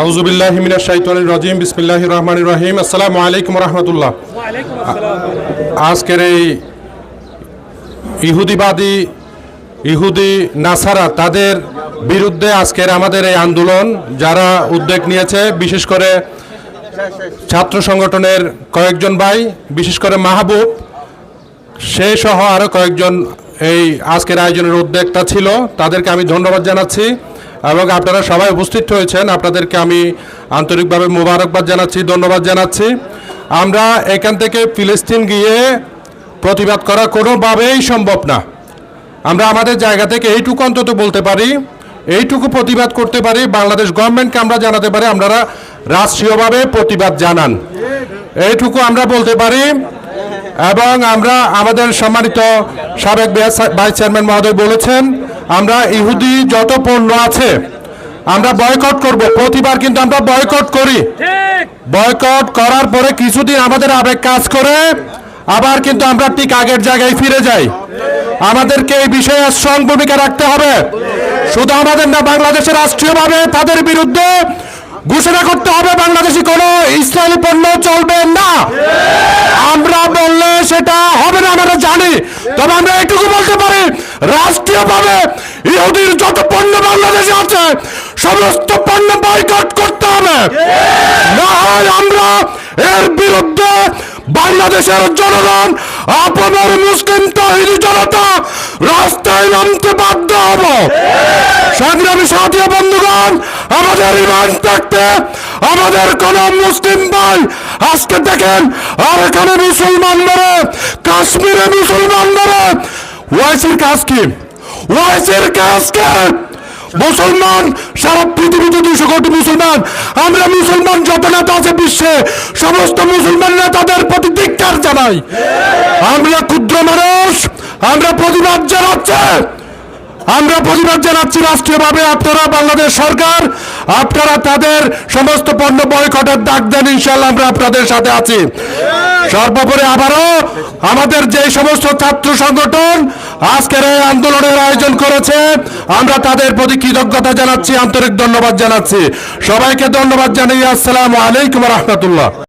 আউজুবিল্লাহ মিনাশ শাইতানির রাজিম বিসমিল্লাহির রহমানির রহিম। আসসালামু আলাইকুম রহমতুল্লাহ। আজকের এই ইহুদিবাদী ইহুদি নাসারা তাদের বিরুদ্ধে আজকের আমাদের এই আন্দোলন যারা উদ্যোগ নিয়েছে বিশেষ করে ছাত্র সংগঠনের কয়েকজন ভাই বিশেষ করে মাহবুব সে সহ আরও কয়েকজন এই আজকের আয়োজনের উদ্যোগটা ছিল। তাদেরকে আমি ধন্যবাদ জানাচ্ছি। এবং আপনারা সবাই উপস্থিত হয়েছেন। আপনাদেরকে আমি আন্তরিকভাবে মোবারকবাদ জানাচ্ছি, ধন্যবাদ জানাচ্ছি। আমরা এখান থেকে ফিলিস্তিন গিয়ে প্রতিবাদ করা কোনোভাবেই সম্ভব না। আমরা আমাদের জায়গা থেকে এইটুকু অন্তত বলতে পারি, এইটুকু প্রতিবাদ করতে পারি, বাংলাদেশ গভর্নমেন্টকে আমরা জানাতে পারি, আপনারা রাষ্ট্রীয়ভাবে প্রতিবাদ জানান। এইটুকু আমরা বলতে পারি এবং আমরা আমাদের সম্মানিত সাবেক ভাইস চেয়ারম্যান মহোদয় বলেছেন আমরা ইহুদি যত পণ্য আছে আমরা বয়কট করব। প্রতিবার কিন্তু আমরা বয়কট করি। বয়কট করার পরে কিছুদিন আমাদের আবেগ কাজ করে আবার কিন্তু আমরা ঠিক আগের জায়গায় ফিরে যাই। আমাদেরকে এই বিষয়ে স্ট্রং ভূমিকা রাখতে হবে। শুধু আমাদের না বাংলাদেশের রাষ্ট্রীয়ভাবে তাদের বিরুদ্ধে ঘোষণা করতে হবে বাংলাদেশি কোনো ইসরায়েলি পণ্য চলবে না। আমরা বললে সেটা হবে না আমরা জানি। তবে আমরা রাষ্ট্রীয়ভাবে ইহুদির যত পণ্য বাংলাদেশে আছে সমস্ত পণ্য বয়কট করতে হবে। না হয় আমরা এর বিরুদ্ধে বাংলাদেশের জনগণ আপনার মুসলিম তহিদি জনতা রাস্তায় নামতে বাধ্য হব। সংগ্রামী সাথী বন্ধুগণ আমাদের ইমান থাকতে আমাদের কোন মুসলিম ভাই আজকে দেখেন আর এখানে মুসলমান ধরে কাশ্মীরে মুসলমান ধরে ওয়াইসির কাজ কি? ওয়াইসির কাজ কি? মুসলমান, সারা পৃথিবীতে দুশো কোটি মুসলমান। আমরা মুসলমান যত নেতা আছে বিশ্বে, সমস্ত মুসলমান নেতাদের প্রতি ধিক্কার জানাই। আমরা ক্ষুদ্র মানুষ, আমরা প্রতিবাদ জানাচ্ছি। আমরা প্রতিবাদ জানাচ্ছি রাষ্ট্রীয়ভাবে। আপনারা বাংলাদেশ সরকার, আপনারা তাদের সমস্ত পণ্য বয়কটের ডাক দেন ইনশাল্লাহ আমরা আপনাদের সাথে আছি। সর্বোপরি আবারও আমাদের যে সমস্ত ছাত্র সংগঠন আজকের এই আন্দোলনের আয়োজন করেছে। আমরা তাদের প্রতি কৃতজ্ঞতা জানাচ্ছি, আন্তরিক ধন্যবাদ জানাচ্ছি। সবাইকে ধন্যবাদ জানিয়ে আসসালাম আলাইকুম রহমতুল্লাহ।